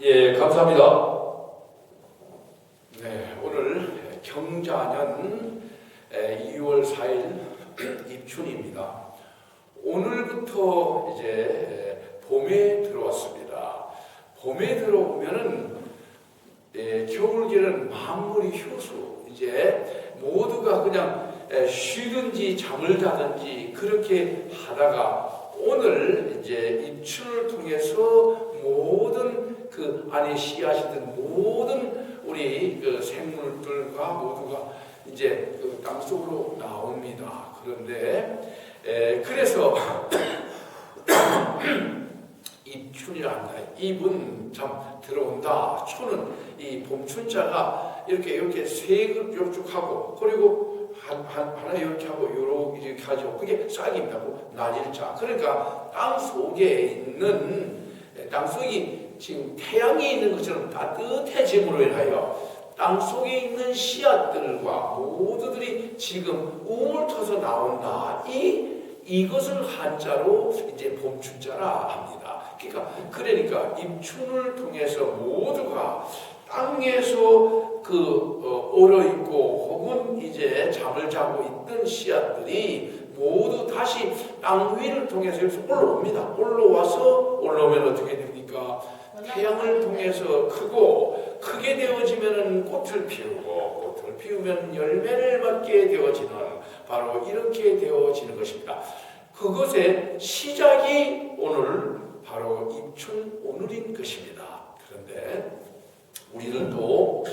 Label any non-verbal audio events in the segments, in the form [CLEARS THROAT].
예, 감사합니다. 네, 오늘 경자년 2월 4일 입춘입니다. 오늘부터 이제 봄에 들어왔습니다. 봄에 들어오면은 예, 겨울계는 만물이 효수 이제 모두가 그냥 에, 쉬든지 잠을 자든지 그렇게 하다가 오늘 이제 입춘을 통해서 모든 그 안에 씨앗이든 모든 우리 그 생물들과 모두가 이제 그 땅속으로 나옵니다. 그런데 에, 그래서 입춘이라 한다. 입은 참 들어온다. 춘은 이 봄춘자가 이렇게 이렇게 세급 요쭉하고 그리고 한, 한, 하나 이렇게 하고 요렇게 이렇게 하죠. 그게 싹입니다. 낮일자. 그러니까 땅 속에 있는 땅 속이 지금 태양이 있는 것처럼 따뜻해짐으로 인하여 땅 속에 있는 씨앗들과 모두들이 지금 우물 터서 나온다. 이 이것을 한자로 이제 봄춘자라 합니다. 그러니까 그러니까 입춘을 통해서 모두가 땅에서 그 어, 얼어 있고 혹은 이제 잠을 자고 있던 씨앗들이 모두 다시 땅 위를 통해서 올라옵니다. 올라와서 올라오면 어떻게 됩니까? 태양을 통해서 크고 크게 되어지면은 꽃을 피우고 꽃을 피우면 열매를 맺게 되어지는 바로 이렇게 되어지는 것입니다. 그것의 시작이 오늘 바로 입춘 오늘인 것입니다. 그런데 우리들도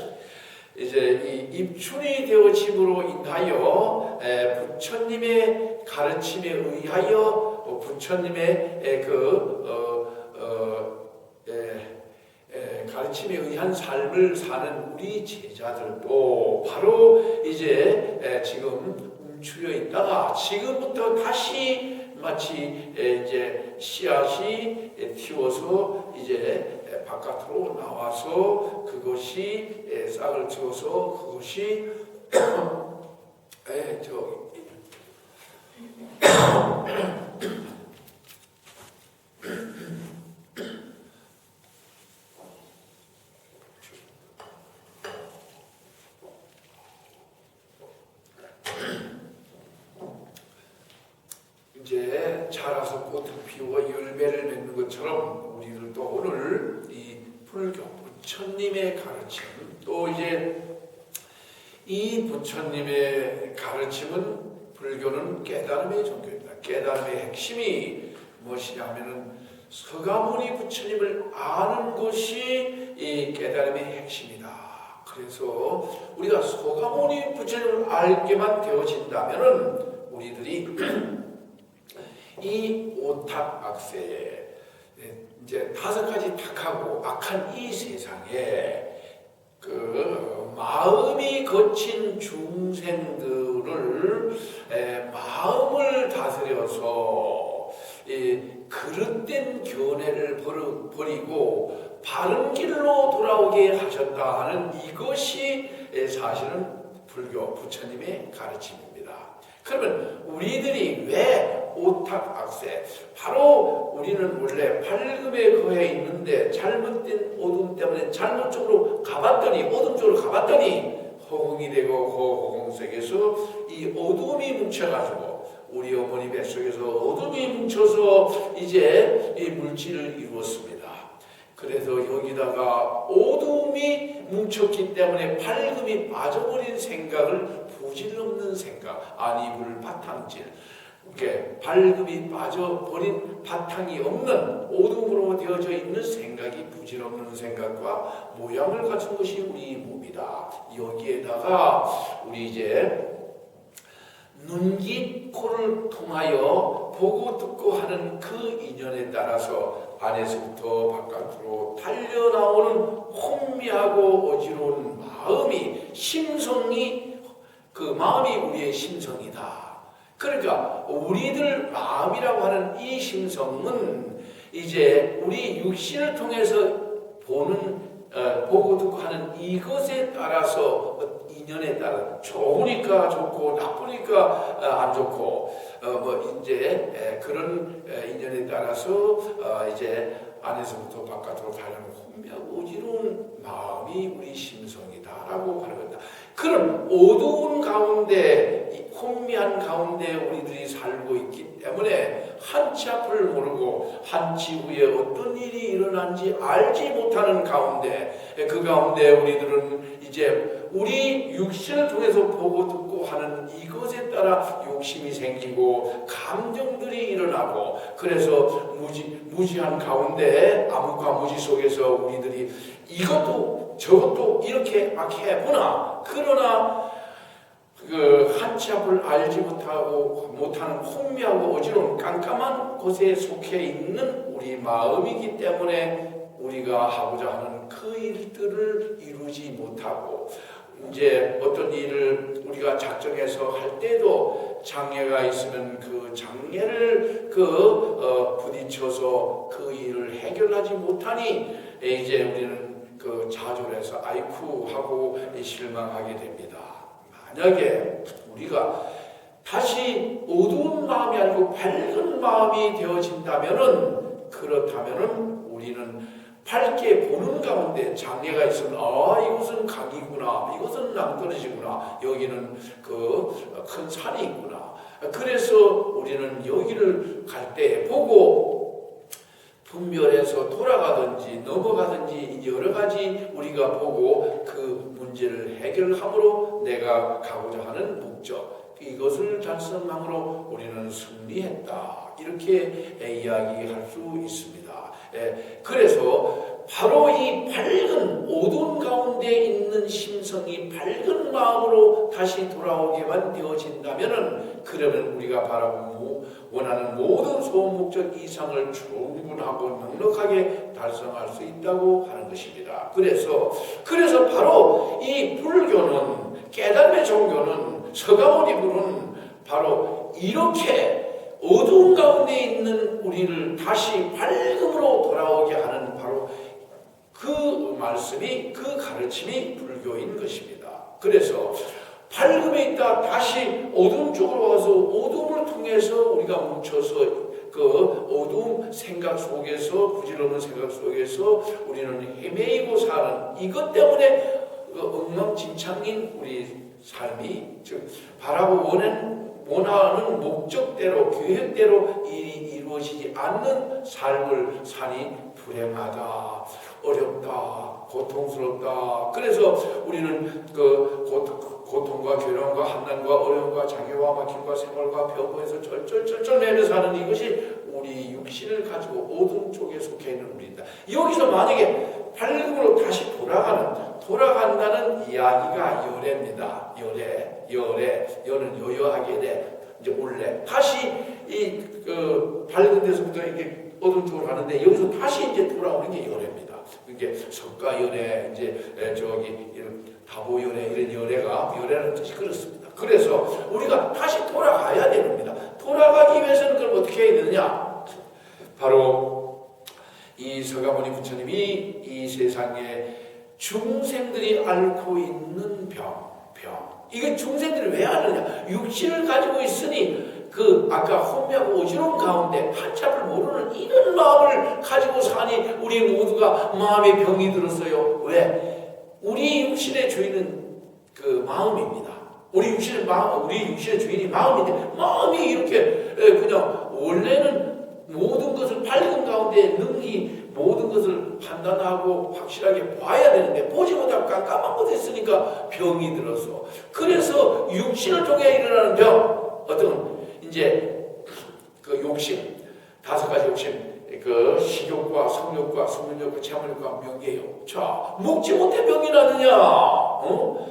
이제 이 입춘이 되어짐으로 인하여 에, 부처님의 가르침에 의하여 어, 부처님의 에, 그 어, 어, 가르침에 의한 삶을 사는 우리 제자들도 바로 이제 에, 지금 움츠려 있다가 지금부터 다시 마치 에, 이제 씨앗이 에, 튀어서 이제 에, 바깥으로 나와서 그것이 에, 싹을 튀어서 그것이 [CLEARS THROAT] 에, 저 이제 자라서 꽃을 피우고 열매를 맺는 것처럼 우리들도 오늘 이 불교 부처님의 가르침 또 이제 이 부처님의 가르침은 불교는 깨달음의 종교입니다. 깨달음의 핵심이 무엇이냐면은 서가모니 부처님을 아는 것이 이 깨달음의 핵심이다. 그래서 우리가 서가모니 부처님을 알게만 되어진다면은 우리들이 [CLEARS THROAT] 이 오탁 악세에 이제 다섯 가지 탁하고 악한 이 세상에 그 마음이 거친 중생들 을 에, 마음을 다스려서 이 그릇된 버리- 버리고 바른 길로 돌아오게 하셨다 하는 이것이 에, 사실은 불교 부처님의 가르침입니다. 그러면 우리들이 왜 오탁 악세 바로 우리는 원래 밝음에 거해 있는데 잘못된 어둠 때문에 잘못 쪽으로 가봤더니 어둠 쪽으로 가봤더니 허공이 되고 그 허공 속에서 이 어둠이 뭉쳐가지고 우리 어머니 뱃속에서 어둠이 뭉쳐서 이제 이 물질을 이루었습니다. 그래서 여기다가 어둠이 뭉쳤기 때문에 밝음이 빠져버린 생각을 부질없는 생각, 안이불 바탕질. 이렇게 밝음이 빠져버린 바탕이 없는 어둠으로 되어져 있는 생각이 부질없는 생각과 모양을 갖춘 것이 우리 몸이다. 여기에다가 우리 이제 눈기 코를 통하여 보고 듣고 하는 그 인연에 따라서 안에서부터 바깥으로 달려나오는 혼미하고 어지러운 마음이 심성이 그 마음이 우리의 심성이다. 그러니까 우리들 마음이라고 하는 이 심성은 이제 우리 육신을 통해서 보는 어, 보고 듣고 하는 이것에 따라서 인연에 따라 좋으니까 좋고 나쁘니까 어, 안 좋고 어, 뭐 이제 에, 그런 에, 인연에 따라서 어, 이제 안에서부터 바깥으로 달려는 혼미하고 어지러운 마음이 우리 심성이다라고 하는 겁니다. 그런 어두운 가운데 이 혼미한 가운데 우리들이 살고 있기 때문에 한치 앞을 모르고 한치 후에 어떤 일이 일어난지 알지 못하는 가운데 그 가운데 우리들은 이제 우리 육신을 통해서 보고 듣고 하는 이것에 따라 욕심이 생기고 감정들이 일어나고 그래서 무지, 무지한 가운데 암흑과 무지 속에서 우리들이 이것도 저것도 이렇게 막 해보나. 그러나 그 앞을 알지 못하고 못하는 혼미하고 어지러운 깜깜한 곳에 속해 있는 우리 마음이기 때문에 우리가 하고자 하는 그 일들을 이루지 못하고 이제 어떤 일을 우리가 작정해서 할 때도 장애가 있으면 그 장애를 그 어, 부딪혀서 그 일을 해결하지 못하니 이제 우리는 그 좌절해서 아이쿠 하고 실망하게 됩니다. 만약에 우리가 다시 어두운 마음이 아니고 밝은 마음이 되어진다면은 그렇다면은 우리는 밝게 보는 가운데 장애가 있으면 아 이것은 강이구나 이것은 낭떠러지구나 여기는 그 큰 산이 있구나. 그래서 우리는 여기를 갈 때 보고 분별해서 돌아가든지 넘어가든지 여러 가지 우리가 보고 그 문제를 해결함으로 내가 가고자 하는 목적 이것을 달성함으로 우리는 승리했다 이렇게 이야기할 수 있습니다. 예, 그래서 바로 이 밝은 어두운 가운데 있는 심성이 밝은 마음으로 다시 돌아오게만 되어진다면은 그러면 우리가 바라고 원하는 모든 소목적 이상을 충분하고 넉넉하게 달성할 수 있다고 하는 것입니다. 그래서 그래서 바로 이 불교는 깨달음의 종교는 서가모니 부는 바로 이렇게 어두운 가운데 있는 우리를 다시 밝음으로 돌아오게 하는 바로 그 말씀이 그 가르침이 불교인 것입니다. 그래서 밝음에 있다 다시 어두움 쪽으로 통해서 우리가 뭉쳐서 그 어두움 생각 속에서 부질없는 생각 속에서 우리는 헤매이고 사는 이것 때문에 그 엉망진창인 우리 삶이 즉 바라고 원하는 원하는 목적대로 계획대로 일이 이루어지지 않는 삶을 사니 불행하다, 어렵다, 고통스럽다. 그래서 우리는 그 고통 과 괴로움과 한난과 어려움과 장애와 막힘과 생활과 병고에서 절절절절 내며 사는 이것이 우리 육신을 가지고 어둠 쪽에 속해 있는 우리입니다. 여기서 만약에 밝음으로 다시 돌아가는 돌아간다는 이야기가 열애입니다. 열애, 열애, 열은 요요하게 돼. 이제 올래 다시 이그 밝은 데서부터 이렇게 어둠 쪽으로 가는데 여기서 다시 이제 돌아오는 게 열애입니다. 이게 석가 열애, 이제 저기 다보 열애 이런 열애가 열애라는 뜻이 그렇습니다. 그래서 우리가 다시 돌아가야 됩니다. 돌아가기 위해서는 그럼 어떻게 해야 되느냐? 바로 이 서가모니 부처님이 이 세상에 중생들이 앓고 있는 병, 병. 이게 중생들이 왜 앓느냐? 육신을 가지고 있으니 그 아까 혼미하고 어지러운 가운데 한참을 모르는 이런 마음을 가지고 사니 우리 모두가 마음에 병이 들었어요. 왜? 우리 육신의 주인은 그 마음입니다. 우리 육신의 마음, 우리 육신의 주인이 마음인데 마음이 이렇게 그냥 원래는 모든 것을 밝은 가운데 능히 모든 것을 판단하고 확실하게 봐야 되는데 보지 못하고 깜깜한 곳에 있으니까 병이 들어서 그래서 육신을 통해 일어나는 병 어떤 이제 그 욕심 다섯 가지 욕심 그 식욕과 성욕과 성욕과 체험욕과 명예욕. 자 먹지 못해 병이 나느냐? 어?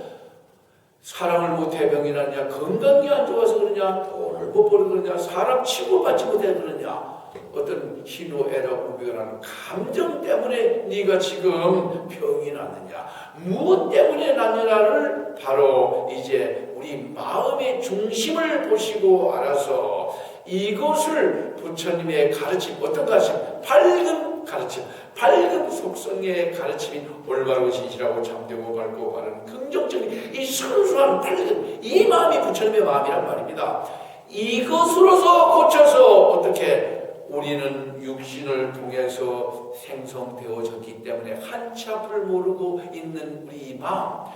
사랑을 못해 병이 나느냐? 건강이 안 좋아서 그러냐? 돈을 못 벌어 그러냐? 사람 치고받지 못해 그러냐? 어떤 희노애락 우비가라는 감정 때문에 네가 지금 병이 났느냐? 무엇 때문에 났느냐를 바로 이제 우리 마음의 중심을 보시고 알아서 이것을 부처님의 가르침 어떤 가르침? 밝은 가르침. 밝은 속성의 가르침이 올바르고 진실하고 참되고 밝고 바른 긍정적인 이 순수한 밝은 이 마음이 부처님의 마음이란 말입니다. 이것으로서 고쳐서 어떻게 우리는 육신을 통해서 생성되어졌기 때문에 한치 앞을 모르고 있는 우리 이 마음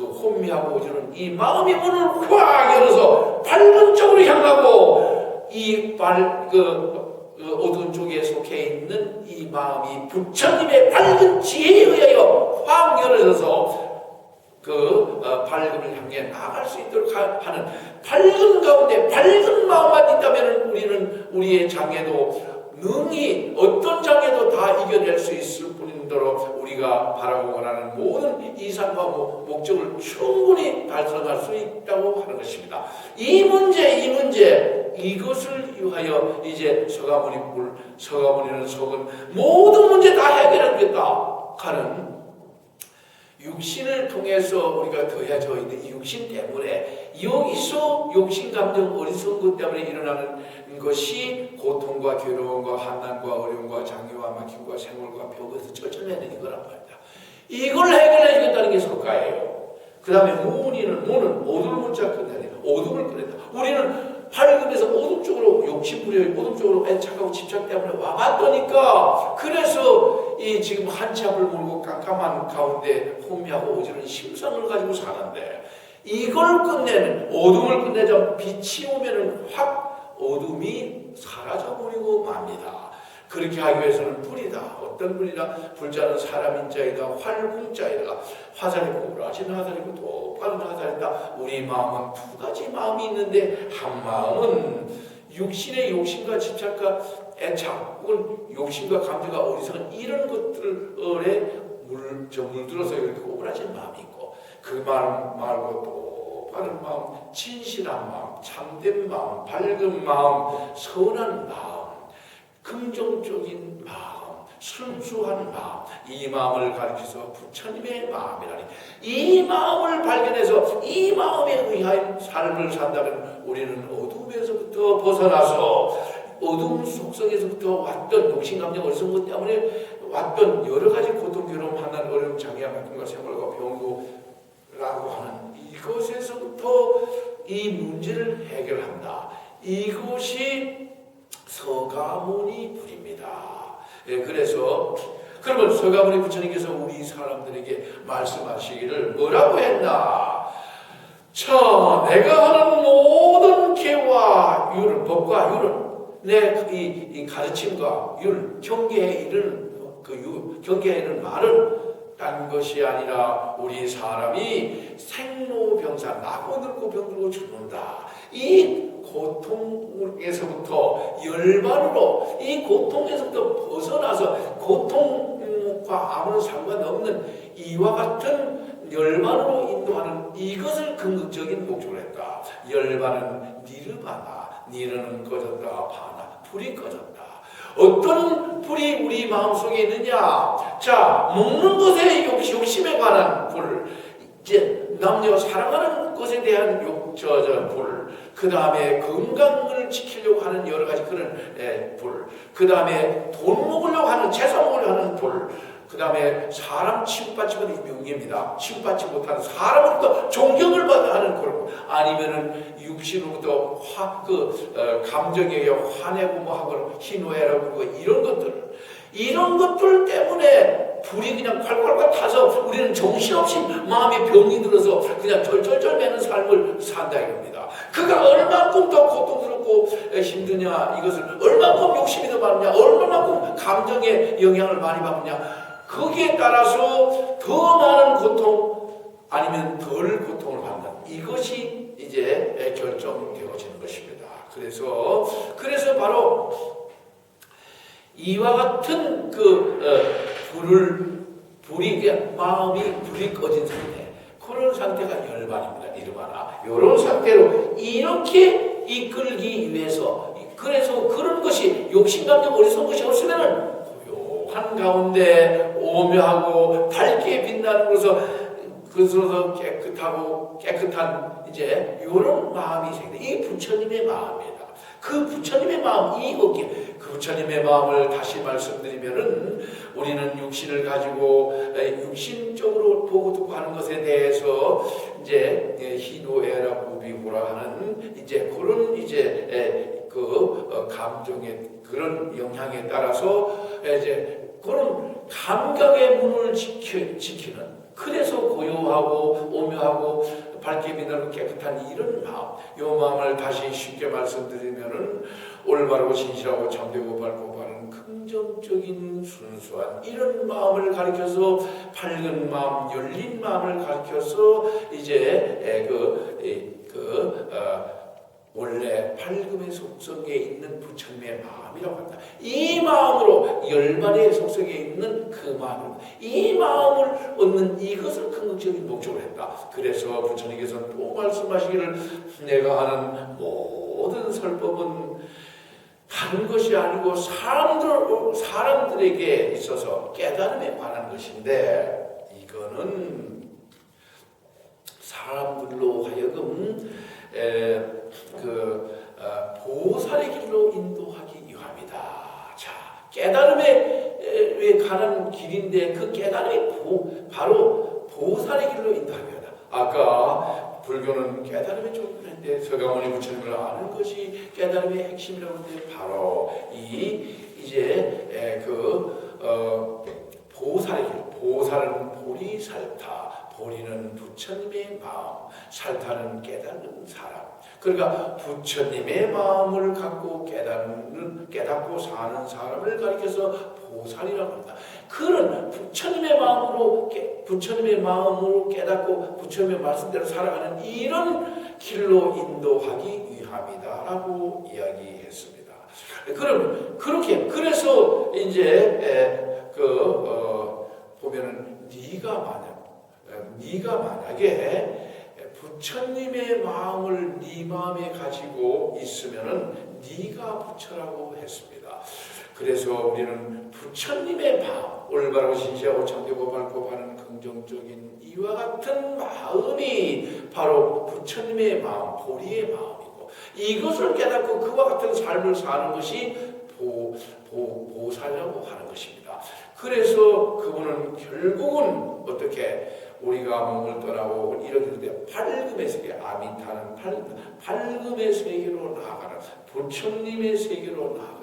그 혼미하고 오주는 이 마음의 문을 확 열어서 밝은 쪽으로 향하고 이발그 그 어두운 쪽에 속해 있는 이 마음이 부처님의 밝은 지혜에 의하여 확 열어져서 그 어, 밝음을 향해 나아갈 수 있도록 하- 하는 밝은 가운데 밝은 마음만 있다면 우리는 우리의 장애도 능히 어떤 장애도 다 이겨낼 수 있을 뿐인더러 우리가 바라고 원하는 모든 이상과 모- 목적을 충분히 달성할 수 있다고 하는 것입니다. 이 문제, 이 문제, 이것을 위하여 이제 서가모니 물, 서가모니는 속은 모든 문제 다 해결하겠다 하는 육신을 통해서 우리가 더해져 있는 이 육신 때문에 여기서 욕심 감정 어리석은 것 때문에 일어나는 것이 고통과 괴로움과 한난과 어려움과 장애와 막힘과 생활과 벽에서 쩔쩔매는 이거란 말이다. 이걸 해결해 주겠다는 게 석가예요. 그 다음에 무문이는 무는 어둠을 문자 끝내야 어둠을 꺼낸다. 우리는 밝음에서 어둠 쪽으로 욕심 부려 어둠 쪽으로 애착하고 집착 때문에 와봤더니까 그래서 이 지금 앞을 모르고 깜깜한 가운데 혼미하고 오지는 심성을 가지고 사는데 이걸 끝내는 어둠을 끝내자 빛이 오면은 확 어둠이 사라져 버리고 맙니다. 그렇게 하기 위해서는 불이다. 어떤 불이다? 불자는 사람인 자이다. 활궁자이다. 화살이고 우라진 화살이고 똑바른 화살이다. 우리 마음은 두 가지 마음이 있는데 한 마음은 육신의 욕심과 집착과 애착 혹은 욕심과 감정과 어리석은 이런 것들에 물, 저 물들어서 이렇게 오그라진 마음이 있고 그 마음 말고 또 바른 마음, 진실한 마음, 참된 마음, 밝은 마음, 선한 마음 긍정적인 마음, 순수한 마음, 이 마음을 가리켜서 부처님의 마음이라니. 이 마음을 발견해서 이 마음에 의한 삶을 산다면 우리는 어둠에서부터 벗어나서 어둠 속성에서부터 왔던 욕심감정 어리석은 것 때문에 왔던 여러 가지 고통, 괴로움, 한난, 어려움, 장애와 막힘과 생활과 병고라고 하는 이것에서부터 이 문제를 해결한다. 이것이 서가모니 불입니다. 예, 그래서 그러면 서가모니 부처님께서 우리 사람들에게 말씀하시기를 뭐라고 했나? 자, 내가 하는 모든 계와 율, 법과 율은 내이 이 가르침과 율, 경계에 이르는 그 유, 경계에 이르는 말은 딴 것이 아니라 우리 사람이 생로병사 나고 늙고 병들고 죽는다. 이 고통에서부터 열반으로 이 고통에서부터 벗어나서 고통과 아무런 상관없는 이와 같은 열반으로 인도하는 이것을 궁극적인 목적으로 했다. 열반은 니르바나, 니르는 꺼졌다, 바나, 불이 꺼졌다. 어떤 불이 우리 마음속에 있느냐? 자, 먹는 것에 욕- 욕심 에 관한 불, 이제 남녀 사랑하는 것에 대한 욕, 저, 저, 불, 그 다음에 건강을 지키려고 하는 여러 가지 그런 예, 불, 그 다음에 돈 먹으려고 하는, 재산 먹으려고 하는 불, 그 다음에 사람 취급받지 못하는 명예입니다. 취급받지 못하는 사람으로부터 존경을 받아 하는 그런 것. 아니면은 육신으로부터 화, 그, 어, 감정에 의해 화내고 뭐 하고 희노애라고 그러고 이런 것들. 이런 것들 때문에 불이 그냥 콸콸콸 타서 우리는 정신없이 마음에 병이 들어서 그냥 절절절 매는 삶을 산다 이겁니다. 그가 얼만큼 더 고통스럽고 힘드냐 이것을 얼만큼 욕심이 더 많으냐 얼마만큼 감정의 영향을 많이 받느냐 거기에 따라서 더 많은 고통 아니면 덜 고통을 받는 이것이 이제 결정되어지는 것입니다. 그래서 그래서 바로 이와 같은 그 어, 불을 불이 마음이 불이 꺼진 상태 그런 상태가 열반입니다. 이르바나 이런 상태로 이렇게 이끌기 위해서 그래서 그런 것이 욕심 감정 어리석은 것이 없으면은 고요 한 가운데 오묘하고 밝게 빛나는 것에서 그것으로서 깨끗하고 깨끗한 이제 이런 마음이 생겨. 이 부처님의 마음이다. 그 부처님의 마음 이 어깨 그 부처님의 마음을 다시 말씀드리면은 우리는 육신을 가지고 육신적으로 보고 듣고 하는 것에 대해서 이제 희노애라 무비고라 하는 이제 그런 이제 그 감정의 그런 영향에 따라서 이제 그런 감각의 문을 지키, 지키는 그래서 고요하고 오묘하고 밝게 빛나는 깨끗한 이런 마음 이 마음을 다시 쉽게 말씀드리면은 올바르고 진실하고 참되고 밝고 바른 긍정적인 순수한 이런 마음을 가리켜서 밝은 마음 열린 마음을 가리켜서 이제 에, 그, 이, 그 어, 원래 밝음의 속성에 있는 부처님의 마음이라고 한다. 이 마음으로 열반의 속성에 있는 그 마음으로 이 마음을 얻는 이것을 긍정적인 목적으로 했다. 그래서 부처님께서는 또 말씀하시기를 내가 하는 모든 설법은 다른 것이 아니고 사람들, 사람들에게 있어서 깨달음에 관한 것인데 이거는 사람들로 하여금 에, 그 어, 보살의 길로 인도하기 위함이다. 자, 깨달음에 에, 가는 길인데 그 깨달음이 보, 바로 보살의 길로 인도하기 위하다. 아까 불교는 깨달음의 종류인데 서가모니 부처님을 아는 것이 깨달음의 핵심이라고 하는데 바로 이 이제 에, 그 어, 보살의 길, 보살은 보리살타, 보리는 부처님의 마음, 살타는 깨닫는 사람. 그러니까 부처님의 마음을 갖고 깨닫는 깨닫고 사는 사람을 가리켜서 보살이라고 합니다. 그런 부처님의 마음으로 깨, 부처님의 마음으로 깨닫고 부처님의 말씀대로 살아가는 이런 길로 인도하기 위함이다라고 이야기했습니다. 그럼 그렇게 그래서 이제 에, 그 어, 보면은 네가 만약 네가 만약에 부처님의 마음을 네 마음에 가지고 있으면은 네가 부처라고 했습니다. 그래서 우리는 부처님의 마음, 올바르고 진실하고 참되고 밝고 바른 긍정적인 이와 같은 마음이 바로 부처님의 마음, 보리의 마음이고 이것을 깨닫고 그와 같은 삶을 사는 것이 보, 보, 보살이라고 하는 것입니다. 그래서 그분은 결국은 어떻게 우리가 몸을 떠나고 이렇게 될 밝음의 세계, 아미타는 밝음, 밝음의 세계로 나아가는 부처님의 세계로 나아가는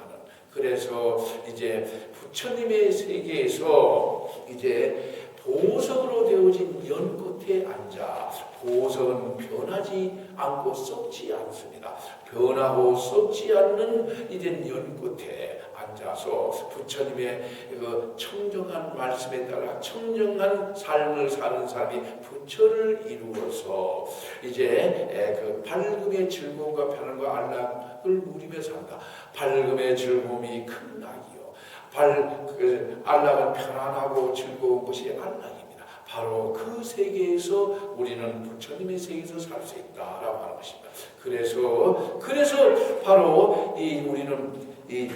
그래서 이제 부처님의 세계에서 이제 보석으로 되어진 연꽃에 앉아 보석은 변하지 않고 썩지 않습니다. 변하고 썩지 않는 이제 연꽃에 앉아서 부처님의 그 청정한 말씀에 따라 청정한 삶을 사는 사람이 부처를 이루어서 이제 그 밝음의 즐거움과 편안과 안락을 누리며 산다. 밝음의 즐거움이 큰 낙이요. 발, 그 안락은 편안하고 즐거운 것이 안락입니다. 바로 그 세계에서 우리는 부처님의 세계에서 살 수 있다라고 하는 것입니다. 그래서 그래서 바로 이 우리는 이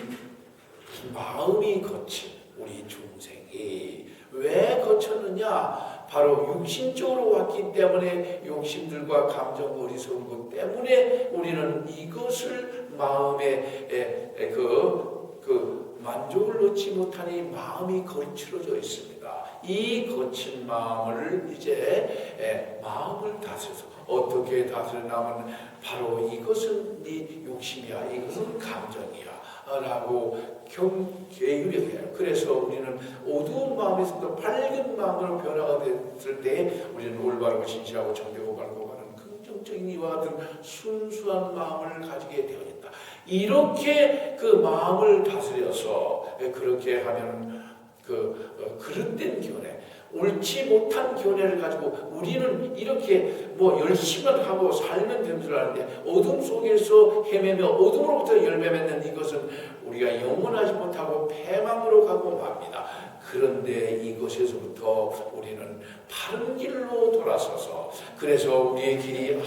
마음이 거친 우리 중생이 왜 거쳤느냐? 바로 육신적으로 왔기 때문에 욕심들과 감정 어리석은 것 때문에 우리는 이것을 마음에 그, 그 만족을 얻지 못하니 마음이 거칠어져 있습니다. 이 거친 마음을 이제 마음을 다스려서 어떻게 다스려나면 바로 이것은 네 욕심이야, 이것은 감정이야. 라고 경계유력해요. 그래서 우리는 어두운 마음에서도 밝은 마음으로 변화가 됐을 때 우리는 올바르고 진실하고 정되고 밝고 바른 긍정적인 이와 같은 순수한 마음을 가지게 되어 있다. 이렇게 그 마음을 다스려서 그렇게 하면 그 어, 그릇된 견해 옳지 못한 견해를 가지고 우리는 이렇게 뭐 열심히 하고 살면 되는 줄 아는데 어둠 속에서 헤매며 어둠으로부터 열매 맺는 이것은 우리가 영원하지 못하고 패망으로 가고 맙니다. 그런데 이것에서부터 우리는 바른 길로 돌아서서 그래서 우리의 길이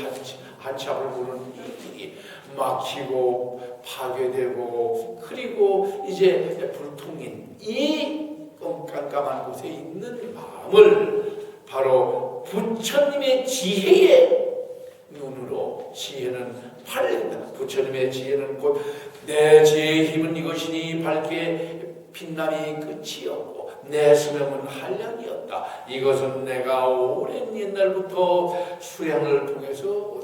앞을 보는 이 길이 막히고 파괴되고 그리고 이제 불통인 이 깜깜한 곳에 있는 마음을 바로 부처님의 지혜의 눈으로 지혜는 밝린다. 부처님의 지혜는 곧 내 지혜의 힘은 이것이니 밝게 빛남이 끝이 없고 내 수명은 한량이었다. 이것은 내가 오랜 옛날부터 수양을 통해서.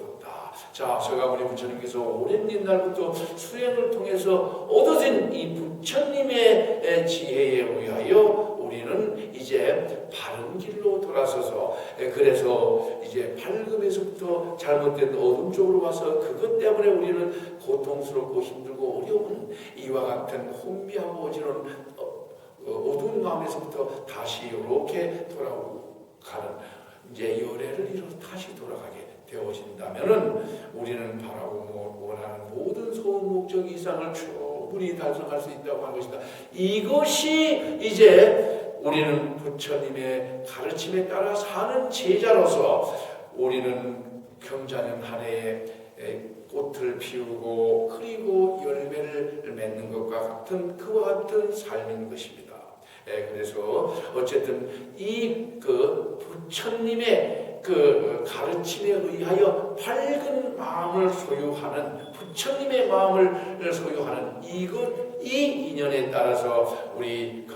자, 서가모니 부처님께서 오랜 옛날부터 수행을 통해서 얻어진 이 부처님의 지혜에 의하여 우리는 이제 바른 길로 돌아서서 그래서 이제 밝음에서부터 잘못된 어둠 쪽으로 와서 그것 때문에 우리는 고통스럽고 힘들고 어려운 이와 같은 혼미하고 어지러운 어, 어, 어두운 마음에서부터 다시 이렇게 돌아가는 이제 열애를 이뤄 다시 돌아가게 되어진다면은 우리는 바라고 원하는 모든 소원 목적 이상을 충분히 달성할 수 있다고 하는 것이다. 이것이 이제 우리는 부처님의 가르침에 따라 사는 제자로서 우리는 경자년 한 해에 꽃을 피우고 그리고 열매를 맺는 것과 같은 그와 같은 삶인 것입니다. 예, 그래서 어쨌든 이 그 부처님의 그 가르침에 의하여 밝은 마음을 소유하는 부처님의 마음을 소유하는 이것 이 인연에 따라서 우리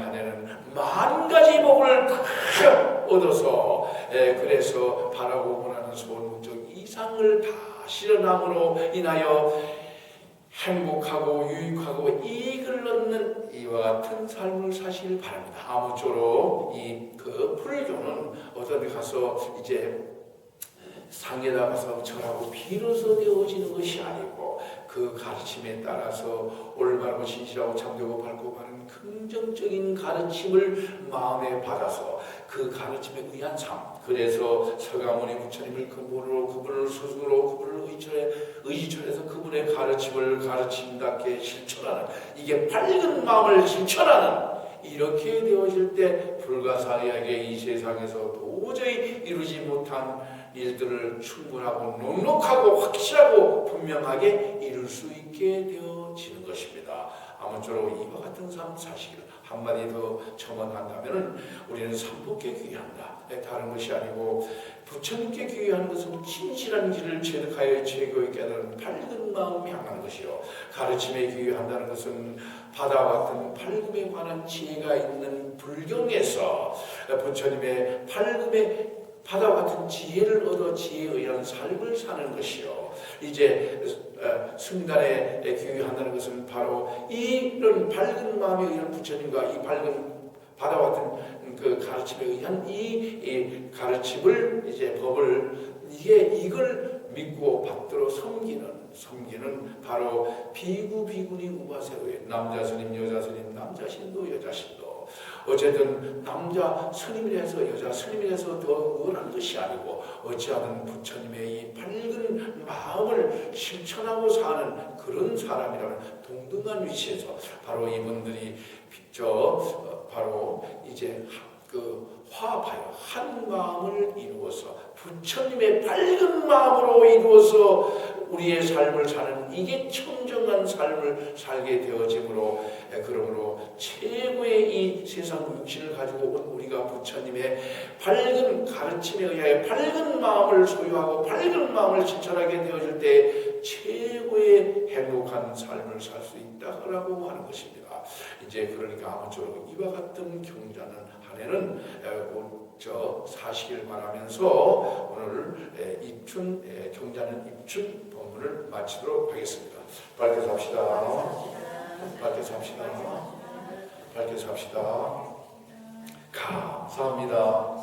한 해는 만 가지 복을 크게 얻어서 예, 그래서 바라고 원하는 소원 목적 이상을 다 실현함으로 인하여 행복하고 유익하고 이익을 얻는 이와 같은 삶을 사시길 바랍니다. 아무쪼록 이 그 불교는 어떤 데 가서 이제 상에다 가서 절하고 비로소 되어지는 것이 아니고 그 가르침에 따라서 올바르고 진실하고 참되고 밝고 바른 긍정적인 가르침을 마음에 받아서 그 가르침에 의한 삶 그래서 서가모니 부처님을 근본으로 그분을 스스로 그분을 의처해 가르침을 가르침답게 실천하는 이게 밝은 마음을 실천하는 이렇게 되어질 때 불가사의하게 이 세상에서 도저히 이루지 못한 일들을 충분하고 넉넉하고 확실하고 분명하게 이룰 수 있게 되어지는 것입니다. 아무쪼록 이와 같은 삶 사실 한마디 더 첨언한다면 우리는 삼복에 귀한다. 다른 것이 아니고 부처님께 귀한 것은 진실한 길을 체득하여 제거에 깨달은 밝은 마음이 향한 것이요. 가르침에 귀한다는 것은 바다와 같은 밝음에 관한 지혜가 있는 불경에서 부처님의 밝음에 바다와 같은 지혜를 얻어 지혜에 의한 삶을 사는 것이요. 이제 어, 승단에 귀한다는 것은 바로 이런 밝은 마음에 의한 부처님과 이 밝은 같은 그 가르침에 의한 이, 이 가르침을 이제 법을 이게 이걸 믿고 받들어 섬기는 섬기는 바로 비구 비구니 우바세로의 남자 스님 여자 스님 남자 신도 여자 신도 어쨌든 남자 스님이라서 여자 스님이라서 더 우월한 것이 아니고 어찌하든 부처님의 이 밝은 마음을 실천하고 사는 그런 사람이라는 동등한 위치에서 바로 이분들이 저 어, 바로 이제 그 화합하여 한 마음을 이루어서 부처님의 밝은 마음으로 이루어서 우리의 삶을 사는 이게 청정한 삶을 살게 되어지므로 그러므로 최고의 이 세상 육신을 가지고 온 우리가 부처님의 밝은 가르침에 의하여 밝은 마음을 소유하고 밝은 마음을 실천하게 되어질 때 최고의 행복한 삶을 살 수 있다라고 하는 것입니다. 이제 그러니까 아무쪼록 이와 같은 경자는 한 해는 저 사시길 바라면서 오늘 입춘 경자는 입춘 본문을 마치도록 하겠습니다. 밝게 삽시다. 밝게 삽시다. 밝게 삽시다. 감사합니다.